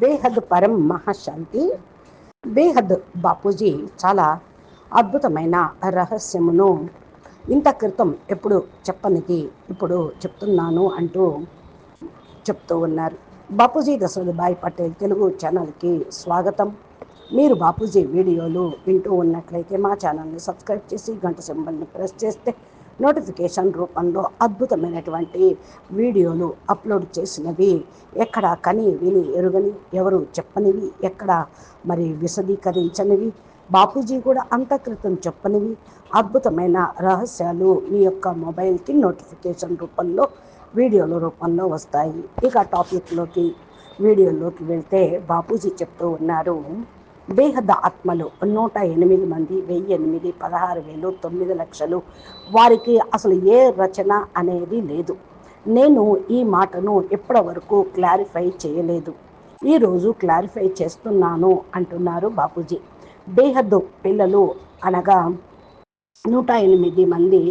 బేహద్ పరం మహాశాంతి. బేహద్ బాపూజీ చాలా అద్భుతమైన రహస్యమును ఇంత క్రితం ఎప్పుడు చెప్పనిది ఇప్పుడు చెప్తున్నాను అంటూ చెప్తూ ఉన్నారు. బాపూజీ దశరథభాయ్ పటేల్ తెలుగు ఛానల్కి స్వాగతం. మీరు బాపూజీ వీడియోలు వింటూ ఉన్నట్లయితే మా ఛానల్ని సబ్స్క్రైబ్ చేసి గంట సింబల్ని ప్రెస్ చేస్తే నోటిఫికేషన్ రూపంలో అద్భుతమైనటువంటి వీడియోలు అప్లోడ్ చేసినవి. ఎక్కడ కని విని ఎరుగని ఎవరు చెప్పనివి. ఎక్కడ మరి విశదీకరించనివి. బాపూజీ కూడా అంతకృతం చెప్పనివి. అద్భుతమైన రహస్యాలు మీ యొక్క మొబైల్కి నోటిఫికేషన్ రూపంలో వీడియోల రూపంలో వస్తాయి. ఇక టాపిక్లోకి వీడియోలోకి వెళ్తే బాపూజీ చెప్తూ ఉన్నారు. బేహద ఆత్మలు నూట ఎనిమిది మంది వెయ్యి ఎనిమిది పదహారు వేలు తొమ్మిది లక్షలు. వారికి అసలు ఏ రచన అనేది లేదు. నేను ఈ మాటను ఇప్పటి వరకు క్లారిఫై చేయలేదు. ఈరోజు క్లారిఫై చేస్తున్నాను అంటున్నారు బాపూజీ. బేహద్దు పిల్లలు అనగా నూట ఎనిమిది మంది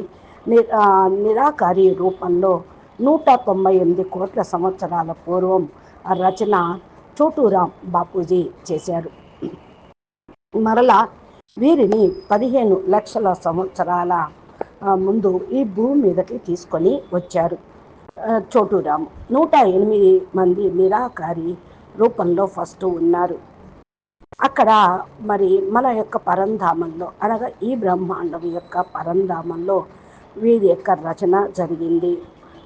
నిరాకారి రూపంలో నూట తొంభై ఎనిమిది కోట్ల సంవత్సరాల పూర్వం రచన చోటూరాం బాపూజీ చేశారు. మరలా వీరిని పదిహేను లక్షల సంవత్సరాల ముందు ఈ భూమి మీదకి తీసుకొని వచ్చారు. చోటురాము నూట ఎనిమిది మంది నిరాకారి రూపంలో ఫస్ట్ ఉన్నారు. అక్కడ మరి మన యొక్క పరంధామంలో అనగా ఈ బ్రహ్మాండం యొక్క పరంధామంలో వీరి యొక్క రచన జరిగింది.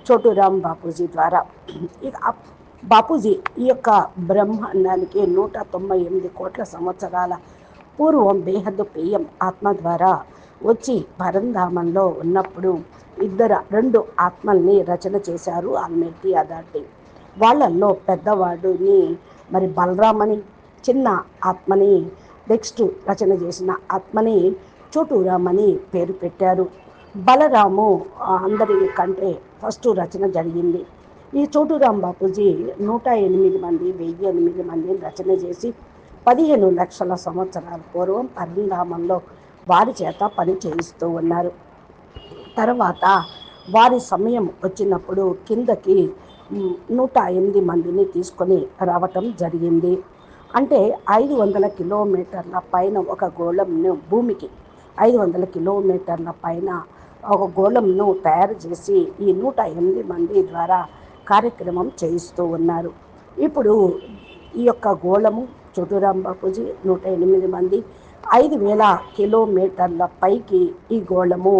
చోటురామ్ బాపూజీ ద్వారా. ఇక బాపూజీ ఈ యొక్క బ్రహ్మాండానికి నూట తొంభై ఎనిమిది కోట్ల సంవత్సరాల పూర్వం బేహద్దు పేయం ఆత్మ ద్వారా వచ్చి పరంధామంలో ఉన్నప్పుడు ఇద్దరు రెండు ఆత్మల్ని రచన చేశారు ఆల్మెట్టి అదాటి వాళ్ళల్లో పెద్దవాడుని మరి బలరామని చిన్న ఆత్మని నెక్స్ట్ రచన చేసిన ఆత్మని చోటూరామని పేరు పెట్టారు. బలరాము అందరి కంటే ఫస్ట్ రచన జరిగింది. ఈ చోటురాం బాపూజీ నూట ఎనిమిది మంది వెయ్యి ఎనిమిది మందిని రచన చేసి పదిహేను లక్షల సంవత్సరాల పూర్వం పరిణామంలో వారి చేత పని చేయిస్తూ ఉన్నారు. తర్వాత వారి సమయం వచ్చినప్పుడు కిందకి నూట ఎనిమిది మందిని తీసుకొని రావటం జరిగింది. అంటే ఐదు వందల కిలోమీటర్ల పైన ఒక గోళంను భూమికి ఐదు వందల కిలోమీటర్ల పైన ఒక గోళంను తయారు చేసి ఈ నూట ఎనిమిది మంది ద్వారా కార్యక్రమం చేయిస్తూ ఉన్నారు. ఇప్పుడు ఈ యొక్క గోళము చోటురాం బాపూజీ నూట ఎనిమిది మంది ఐదు వేల కిలోమీటర్ల పైకి ఈ గోళము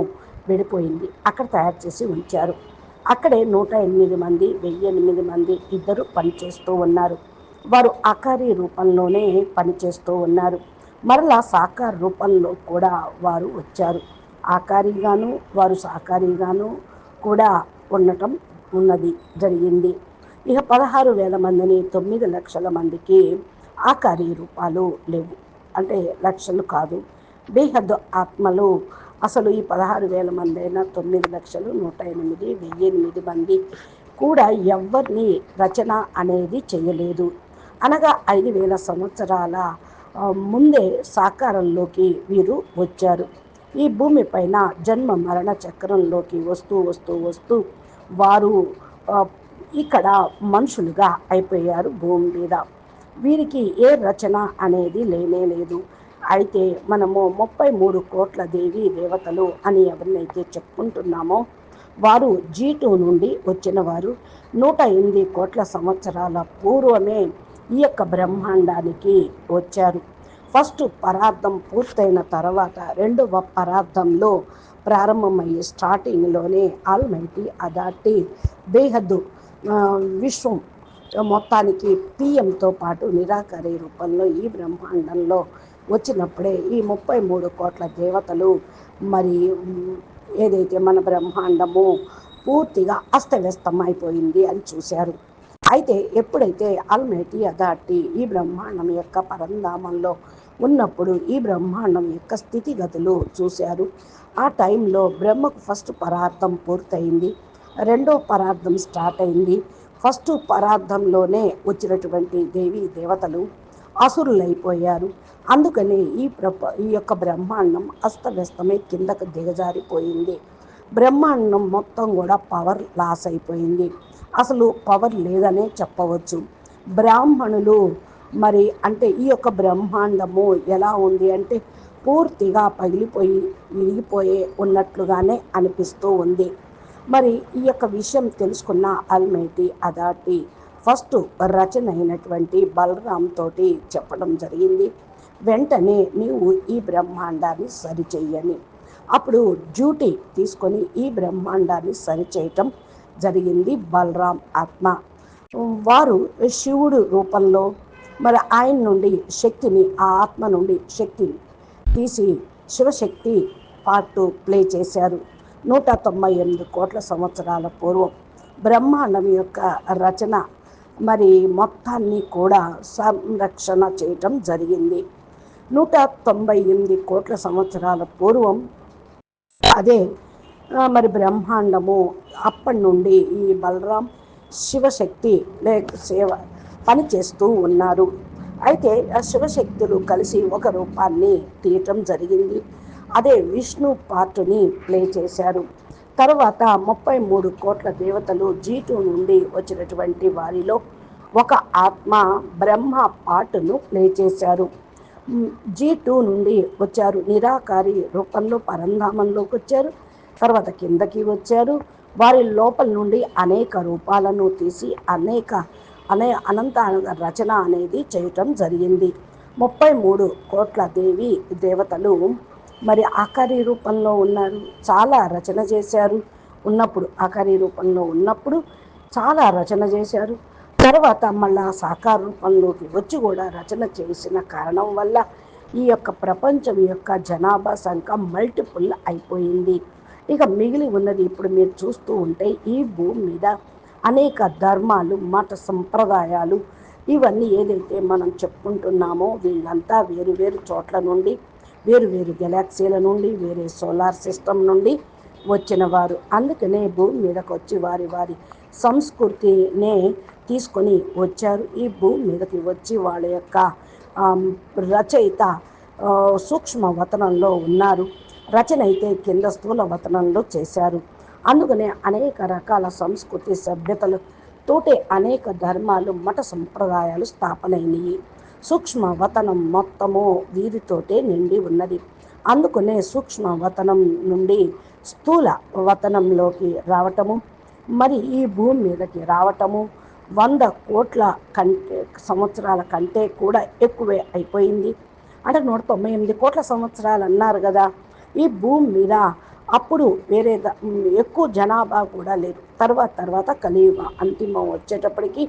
విడిపోయింది. అక్కడ తయారు చేసి ఉంచారు. అక్కడే నూట ఎనిమిది మంది వెయ్యి ఎనిమిది మంది ఇద్దరు పనిచేస్తూ ఉన్నారు. వారు ఆకారి రూపంలోనే పనిచేస్తూ ఉన్నారు. మరలా సాకార రూపంలో కూడా వారు వచ్చారు. ఆకారిగాను వారు సాకారిగాను కూడా ఉండటం ఉన్నది జరిగింది. ఇక పదహారు వేల మందిని తొమ్మిది లక్షల మందికి ఆ రూపాలు లేవు. అంటే లక్షలు కాదు. బేహద్దు ఆత్మలు అసలు ఈ పదహారు వేల మంది అయినా తొమ్మిది లక్షలు నూట ఎనిమిది వెయ్యి ఎనిమిది మంది కూడా ఎవరిని రచన అనేది చేయలేదు. అనగా ఐదు వేల సంవత్సరాల ముందే సాకారంలోకి వీరు వచ్చారు. ఈ భూమిపైన జన్మ మరణ చక్రంలోకి వస్తూ వస్తూ వస్తూ వారు ఇక్కడ మనుషులుగా అయిపోయారు భూమి మీద. వీరికి ఏ రచన అనేది లేనే లేదు. అయితే మనము ముప్పై మూడు కోట్ల దేవి దేవతలు అని ఎవరినైతే చెప్పుకుంటున్నామో వారు జీటు నుండి వచ్చిన వారు నూట ఎనిమిది కోట్ల సంవత్సరాల పూర్వమే ఈ యొక్క బ్రహ్మాండానికి వచ్చారు. ఫస్ట్ పరార్థం పూర్తయిన తర్వాత రెండవ పరార్థంలో ప్రారంభమయ్యే స్టార్టింగ్లోనే ఆల్మైటీ అదాటి బేహద్దు విశ్వం మొత్తానికి పిఎంతో పాటు నిరాకరి రూపంలో ఈ బ్రహ్మాండంలో వచ్చినప్పుడే ఈ ముప్పై మూడు కోట్ల దేవతలు మరి ఏదైతే మన బ్రహ్మాండము పూర్తిగా అస్తవ్యస్తం అయిపోయింది అని చూశారు. అయితే ఎప్పుడైతే అల్మేటి అథార్టీ ఈ బ్రహ్మాండం యొక్క పరంధామంలో ఉన్నప్పుడు ఈ బ్రహ్మాండం యొక్క స్థితిగతులు చూశారు. ఆ టైంలో బ్రహ్మకు ఫస్ట్ పరార్థం పూర్తయింది. రెండో పరార్థం స్టార్ట్ అయింది. ఫస్ట్ పరార్థంలోనే వచ్చినటువంటి దేవి దేవతలు అసురులైపోయారు. అందుకనే ఈ ప్రప ఈ యొక్క బ్రహ్మాండం అస్తవ్యస్తమై కిందకు దిగజారిపోయింది. బ్రహ్మాండం మొత్తం కూడా పవర్ లాస్ అయిపోయింది. అసలు పవర్ లేదనే చెప్పవచ్చు. బ్రాహ్మణులు మరి అంటే ఈ యొక్క బ్రహ్మాండము ఎలా ఉంది అంటే పూర్తిగా పగిలిపోయి విరిగిపోయే ఉన్నట్లుగానే అనిపిస్తూ ఉంది. మరి ఈ యొక్క విషయం తెలుసుకున్న అల్మేటి అదాటి ఫస్ట్ రచన అయినటువంటి బలరామ్ తోటి చెప్పడం జరిగింది. వెంటనే నీవు ఈ బ్రహ్మాండాన్ని సరిచెయ్యని అప్పుడు డ్యూటీ తీసుకొని ఈ బ్రహ్మాండాన్ని సరిచేయటం జరిగింది బలరాం ఆత్మ. వారు శివుడు రూపంలో మరి ఆయన నుండి శక్తిని ఆ ఆత్మ నుండి శక్తిని తీసి శివశక్తి పార్ట్ ప్లే చేశారు. నూట తొంభై ఎనిమిది కోట్ల సంవత్సరాల పూర్వం బ్రహ్మాండం యొక్క రచన మరి మొత్తాన్ని కూడా సంరక్షణ చేయటం జరిగింది. నూట తొంభై ఎనిమిది కోట్ల సంవత్సరాల పూర్వం అదే మరి బ్రహ్మాండము అప్పటి నుండి ఈ బలరాం శివశక్తి లేక సేవ పనిచేస్తూ ఉన్నారు. అయితే ఆ శివశక్తులు కలిసి ఒక రూపాన్ని తీయటం జరిగింది. అదే విష్ణు పార్టుని ప్లే చేశారు. తర్వాత ముప్పై మూడు కోట్ల దేవతలు జీటు నుండి వచ్చినటువంటి వారిలో ఒక ఆత్మ బ్రహ్మ పాటును ప్లే చేశారు. జీ టూ నుండి వచ్చారు. నిరాకారి రూపంలో పరంధామంలోకి వచ్చారు. తర్వాత కిందకి వచ్చారు. వారి లోపల నుండి అనేక రూపాలను తీసి అనేక అనే అనంత రచన అనేది చేయటం జరిగింది. ముప్పై మూడు కోట్ల దేవి దేవతలు మరి ఆకారి రూపంలో ఉన్నారు. చాలా రచన చేశారు. ఉన్నప్పుడు ఆకారి రూపంలో ఉన్నప్పుడు చాలా రచన చేశారు. తర్వాత మళ్ళా సాకార రూపంలోకి వచ్చి కూడా రచన చేసిన కారణం వల్ల ఈ యొక్క ప్రపంచం యొక్క జనాభా సంఖ్య మల్టిపుల్ అయిపోయింది. ఇక మిగిలి ఉన్నది ఇప్పుడు మీరు చూస్తూ ఉంటే ఈ భూమి మీద అనేక ధర్మాలు మత సంప్రదాయాలు ఇవన్నీ ఏదైతే మనం చెప్పుకుంటున్నామో వీళ్ళంతా వేరు వేరు చోట్ల నుండి వేరు వేరు గెలాక్సీల నుండి వేరే సోలార్ సిస్టమ్ నుండి వచ్చిన వారు. అందుకనే భూమి మీదకు వచ్చి వారి వారి సంస్కృతినే తీసుకొని వచ్చారు. ఈ భూమి మీదకి వచ్చి వాళ్ళ యొక్క రచయిత సూక్ష్మ వతనంలో ఉన్నారు. రచన అయితే కింద స్థూల వతనంలో చేశారు. అందుకనే అనేక రకాల సంస్కృతి సభ్యతలు తోటే అనేక ధర్మాలు మత సంప్రదాయాలు స్థాపనైనవి సూక్ష్మ వతనం మొత్తము వీరితోటే నిండి ఉన్నది. అందుకనే సూక్ష్మ వతనం నుండి స్థూల వతనంలోకి రావటము మరి ఈ భూమి మీదకి రావటము వంద కోట్ల కంటే సంవత్సరాల కంటే కూడా ఎక్కువే అయిపోయింది. అంటే నూట తొంభై ఎనిమిది కోట్ల సంవత్సరాలు అన్నారు కదా ఈ భూమి మీద అప్పుడు వేరే ఎక్కువ జనాభా కూడా లేరు తర్వాత తర్వాత కలియుగ అంతిమం వచ్చేటప్పటికి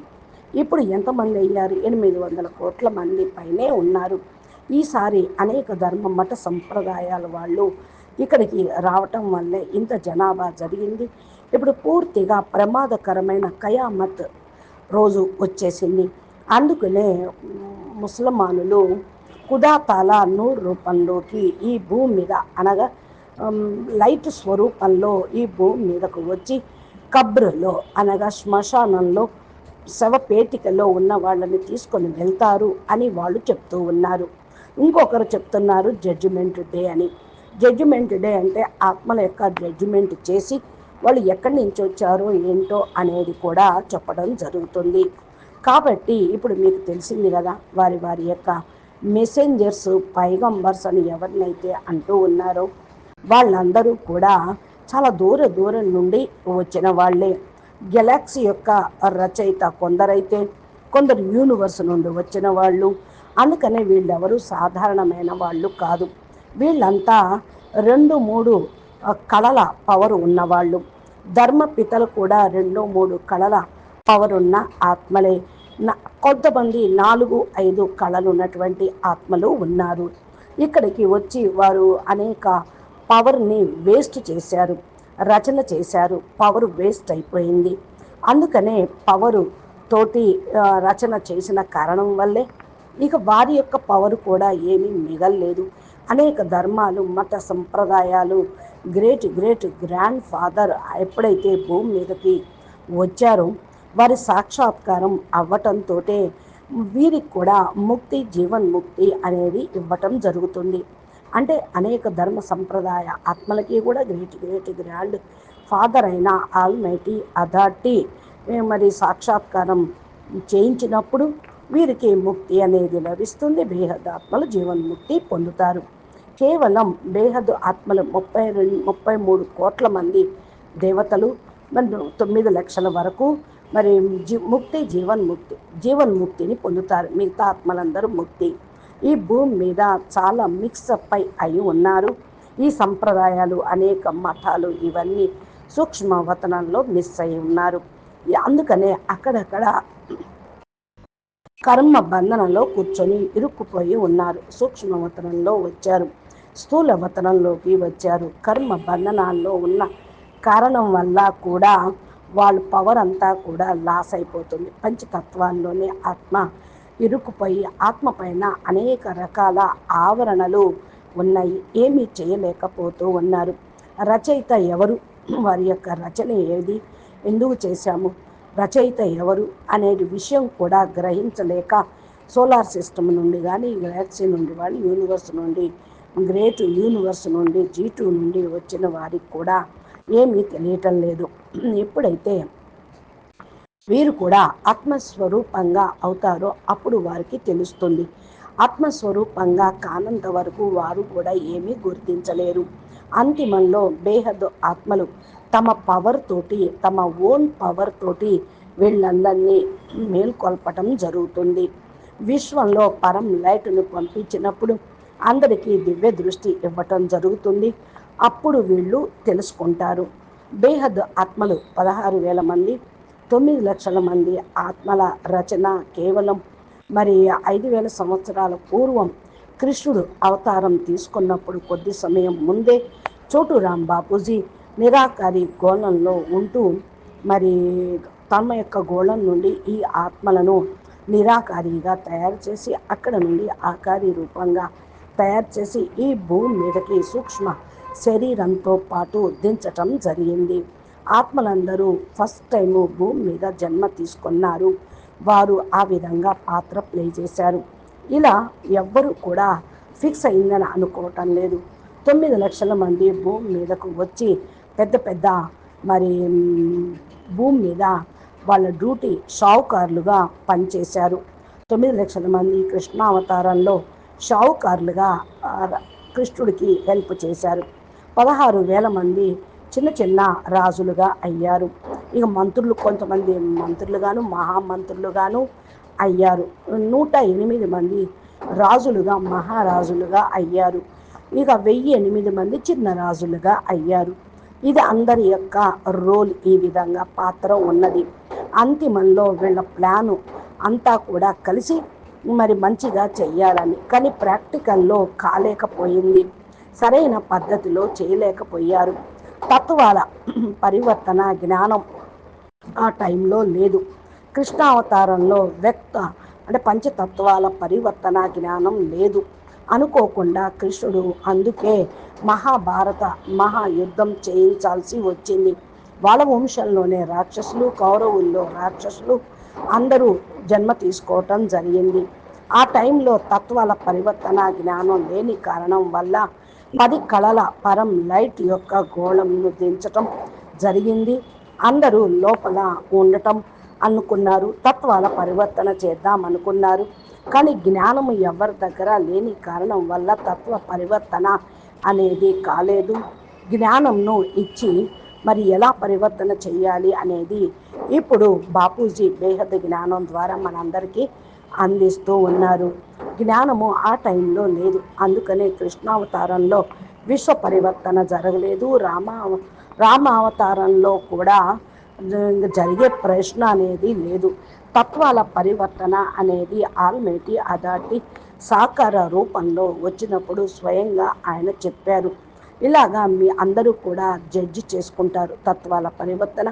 ఇప్పుడు ఎంతమంది అయ్యారు? ఎనిమిది వందల కోట్ల మంది పైనే ఉన్నారు. ఈసారి అనేక ధర్మ మత సంప్రదాయాల వాళ్ళు ఇక్కడికి రావటం వల్లే ఇంత జనాభా జరిగింది. ఇప్పుడు పూర్తిగా ప్రమాదకరమైన కయామత్ రోజు వచ్చేసింది. అందుకనే ముసల్మానులు కుదాతాల నూరు రూపంలోకి ఈ భూమి మీద అనగా లైట్ స్వరూపంలో ఈ భూమి మీదకు వచ్చి కబ్రులో అనగా శ్మశానంలో శవపేటికలో ఉన్న వాళ్ళని తీసుకొని వెళ్తారు అని వాళ్ళు చెప్తూ ఉన్నారు. ఇంకొకరు చెప్తున్నారు జడ్జిమెంట్ డే అని. జడ్జిమెంట్ డే అంటే ఆత్మల యొక్క జడ్జిమెంట్ చేసి వాళ్ళు ఎక్కడి నుంచి వచ్చారో ఏంటో అనేది కూడా చెప్పడం జరుగుతుంది. కాబట్టి ఇప్పుడు మీకు తెలిసింది కదా వారి వారి యొక్క మెసెంజర్స్ పైగంబర్స్ అని ఎవరినైతే అంటూ ఉన్నారో వాళ్ళందరూ కూడా చాలా దూర దూరం నుండి వచ్చిన వాళ్ళే. గెలాక్సీ యొక్క రచయిత కొందరైతే కొందరు యూనివర్స్ నుండి వచ్చిన వాళ్ళు. అందుకనే వీళ్ళెవరు సాధారణమైన వాళ్ళు కాదు. వీళ్ళంతా రెండు మూడు కళల పవర్ ఉన్నవాళ్ళు ధర్మపితలు కూడా రెండు మూడు కళల పవర్ ఉన్న ఆత్మలే. కొంతమంది నాలుగు ఐదు కళలు ఉన్నటువంటి ఆత్మలు ఉన్నారు. ఇక్కడికి వచ్చి వారు అనేక పవర్ని వేస్ట్ చేశారు రచన చేశారు పవర్ వేస్ట్ అయిపోయింది. అందుకనే పవరు తోటి రచన చేసిన కారణం వల్లే ఇక వారి యొక్క పవర్ కూడా ఏమీ మిగల్లేదు. అనేక ధర్మాలు మత సంప్రదాయాలు గ్రేట్ గ్రేట్ గ్రాండ్ ఫాదర్ ఎప్పుడైతే భూమి మీదకి వచ్చారో వారి సాక్షాత్కారం అవ్వటంతో వీరికి కూడా ముక్తి జీవన్ ముక్తి అనేది ఇవ్వటం జరుగుతుంది. అంటే అనేక ధర్మ సంప్రదాయ ఆత్మలకి కూడా గ్రేట్ గ్రేట్ గ్రాండ్ ఫాదర్ అయిన ఆల్మైటీ అథారిటీ మరి సాక్షాత్కారం చేయించినప్పుడు వీరికి ముక్తి అనేది లభిస్తుంది. బేహద్ ఆత్మలు జీవన్ముక్తి పొందుతారు. కేవలం బేహద్ ఆత్మలు ముప్పై రెండు ముప్పై మూడు కోట్ల మంది దేవతలు తొమ్మిది లక్షల వరకు మరి జీ ముక్తి జీవన్ముక్తి జీవన్ముక్తిని పొందుతారు. మిగతా ఆత్మలందరూ ముక్తి. ఈ భూమి మీద చాలా మిక్సప్ అయి అయి ఉన్నారు. ఈ సంప్రదాయాలు అనేక మతాలు ఇవన్నీ సూక్ష్మవతనంలో మిస్ అయి ఉన్నారు. అందుకనే అక్కడక్కడ కర్మ బంధనంలో కూర్చొని ఇరుక్కుపోయి ఉన్నారు. సూక్ష్మవతనంలో వచ్చారు. స్థూల వతనంలోకి వచ్చారు. కర్మ బంధనాల్లో ఉన్న కారణం వల్ల కూడా వాళ్ళ పవర్ అంతా కూడా లాస్ అయిపోతుంది. పంచతత్వాల్లోనే ఆత్మ ఇరుక్కుపోయి ఆత్మ పైన అనేక రకాల ఆవరణలు ఉన్నాయి. ఏమీ చేయలేకపోతూ ఉన్నారు. రచయిత ఎవరు? వారి యొక్క రచన ఏది? ఎందుకు చేశాము? రచయిత ఎవరు? అనే విషయం కూడా గ్రహించలేక సోలార్ సిస్టమ్ నుండి కానీ గ్యాలక్సీ నుండి కానీ యూనివర్స్ నుండి గ్రేట్ యూనివర్స్ నుండి జీ టూ నుండి వచ్చిన వారికి కూడా ఏమీ తెలియటం లేదు. ఎప్పుడైతే వీరు కూడా ఆత్మస్వరూపంగా అవుతారో అప్పుడు వారికి తెలుస్తుంది. ఆత్మస్వరూపంగా కానంత వరకు వారు కూడా ఏమీ గుర్తించలేరు. అంతిమంలో బేహద్ ఆత్మలు తమ పవర్ తోటి తమ ఓన్ పవర్ తోటి వీళ్ళందరినీ మేల్కొల్పటం జరుగుతుంది. విశ్వంలో పరం లైట్ను పంపించినప్పుడు అందరికీ దివ్య దృష్టి ఇవ్వటం జరుగుతుంది. అప్పుడు వీళ్ళు తెలుసుకుంటారు. బేహద్ ఆత్మలు పదహారు వేల మంది తొమ్మిది లక్షల మంది ఆత్మల రచన కేవలం మరి ఐదు వేల సంవత్సరాల పూర్వం కృష్ణుడు అవతారం తీసుకున్నప్పుడు కొద్ది సమయం ముందే చోటురాం బాపూజీ నిరాకారి గోళంలో ఉంటూ మరి తమ యొక్క గోళం నుండి ఈ ఆత్మలను నిరాకారిగా తయారు చేసి అక్కడ నుండి ఆకారి రూపంగా తయారు చేసి ఈ భూమి మీదకి సూక్ష్మ శరీరంతో పాటు దించటం జరిగింది. ఆత్మలందరూ ఫస్ట్ టైము భూమి మీద జన్మ తీసుకున్నారు. వారు ఆ విధంగా పాత్ర ప్లే చేశారు. ఇలా ఎవ్వరు కూడా ఫిక్స్ అయిందని అనుకోవటం లేదు. తొమ్మిది లక్షల మంది భూమి మీదకు వచ్చి పెద్ద పెద్ద మరి భూమి మీద వాళ్ళ డ్యూటీ షావుకారులుగా పనిచేశారు. తొమ్మిది లక్షల మంది కృష్ణావతారంలో షావుకారులుగా కృష్ణుడికి హెల్ప్ చేశారు. పదహారు వేల మంది చిన్న చిన్న రాజులుగా అయ్యారు. ఇక మంత్రులు కొంతమంది మంత్రులుగాను మహామంత్రులుగాను అయ్యారు. నూట ఎనిమిది మంది రాజులుగా మహారాజులుగా అయ్యారు. ఇక వెయ్యి ఎనిమిది మంది చిన్న రాజులుగా అయ్యారు. ఇది అందరి యొక్క రోల్ ఈ విధంగా పాత్ర ఉన్నది. అంతిమంలో వీళ్ళ ప్లాను అంతా కూడా కలిసి మరి మంచిగా చెయ్యాలని కానీ ప్రాక్టికల్లో కాలేకపోయింది. సరైన పద్ధతిలో చేయలేకపోయారు. తత్వాల పరివర్తన జ్ఞానం ఆ టైంలో లేదు. కృష్ణావతారంలో వ్యక్త అంటే పంచతత్వాల పరివర్తన జ్ఞానం లేదు. అనుకోకుండా కృష్ణుడు అందుకే మహాభారత మహాయుద్ధం చేయించాల్సి వచ్చింది. వాళ్ళ వంశంలోనే రాక్షసులు కౌరవుల్లో రాక్షసులు అందరూ జన్మ తీసుకోవటం జరిగింది. ఆ టైంలో తత్వాల పరివర్తన జ్ఞానం లేని కారణం వల్ల పది కళల పరం లైట్ యొక్క గోళంను దించటం జరిగింది. అందరూ లోపల ఉండటం అనుకున్నారు. తత్వాల పరివర్తన చేద్దాం అనుకున్నారు. కానీ జ్ఞానము ఎవరి దగ్గర లేని కారణం వల్ల తత్వ పరివర్తన అనేది కాలేదు. జ్ఞానంను ఇచ్చి మరి ఎలా పరివర్తన చేయాలి అనేది ఇప్పుడు బాపూజీ బేహద్ జ్ఞానం ద్వారా మనందరికీ అందిస్తూ ఉన్నారు. జ్ఞానము ఆ టైంలో లేదు. అందుకనే కృష్ణావతారంలో విశ్వ పరివర్తన జరగలేదు. రామ రామావతారంలో కూడా జరిగే ప్రశ్న అనేది లేదు. తత్వాల పరివర్తన అనేది ఆల్మేటి అదాటి సాకార రూపంలో వచ్చినప్పుడు స్వయంగా ఆయన చెప్పారు. ఇలాగా మీ అందరూ కూడా జడ్జి చేసుకుంటారు. తత్వాల పరివర్తన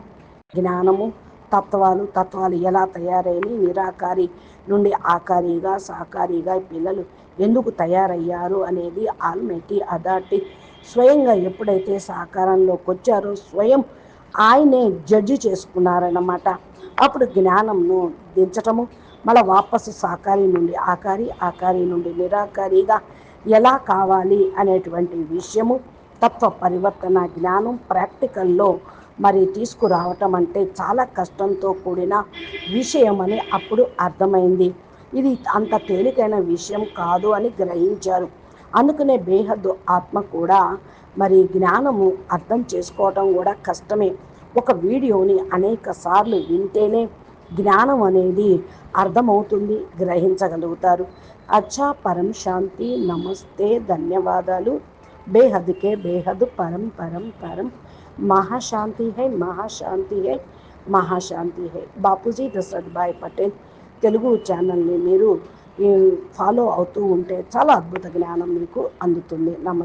జ్ఞానము తత్వాలు తత్వాలు ఎలా తయారైన నిరాకారి నుండి ఆకారిగా సాకారిగా పిల్లలు ఎందుకు తయారయ్యారు అనేది ఆల్మెటి అథార్టీ. స్వయంగా ఎప్పుడైతే సాకారంలోకి వచ్చారో స్వయం ఆయనే జడ్జి చేసుకున్నారన్నమాట. అప్పుడు జ్ఞానంను దించటము మళ్ళీ వాపసు సాకారి నుండి ఆకారి ఆకారి నుండి నిరాకారిగా ఎలా కావాలి అనేటువంటి విషయము తత్వ పరివర్తన జ్ఞానం ప్రాక్టికల్లో మరి తీసుకురావటం అంటే చాలా కష్టంతో కూడిన విషయం అని అప్పుడు అర్థమైంది. ఇది అంత తేలికైన విషయం కాదు అని గ్రహించారు. అందుకనే బేహద్దు ఆత్మ కూడా మరి జ్ఞానము అర్థం చేసుకోవటం కూడా కష్టమే. ఒక వీడియోని అనేక సార్లు వింటేనే జ్ఞానం అనేది అర్థమవుతుంది గ్రహించగలుగుతారు. అచ్చా పరం శాంతి నమస్తే ధన్యవాదాలు. బేహద్కే బేహద్ పరం పరం పరం. మహాశాంతి హై మహాశాంతి హై మహాశాంతి హై బాపూజీ దశరథ్ భాయ్ పటేల్ తెలుగు ఛానల్ని మీరు ఫాలో అవుతూ ఉంటే చాలా అద్భుత జ్ఞానం మీకు అందుతుంది। నమస్తే।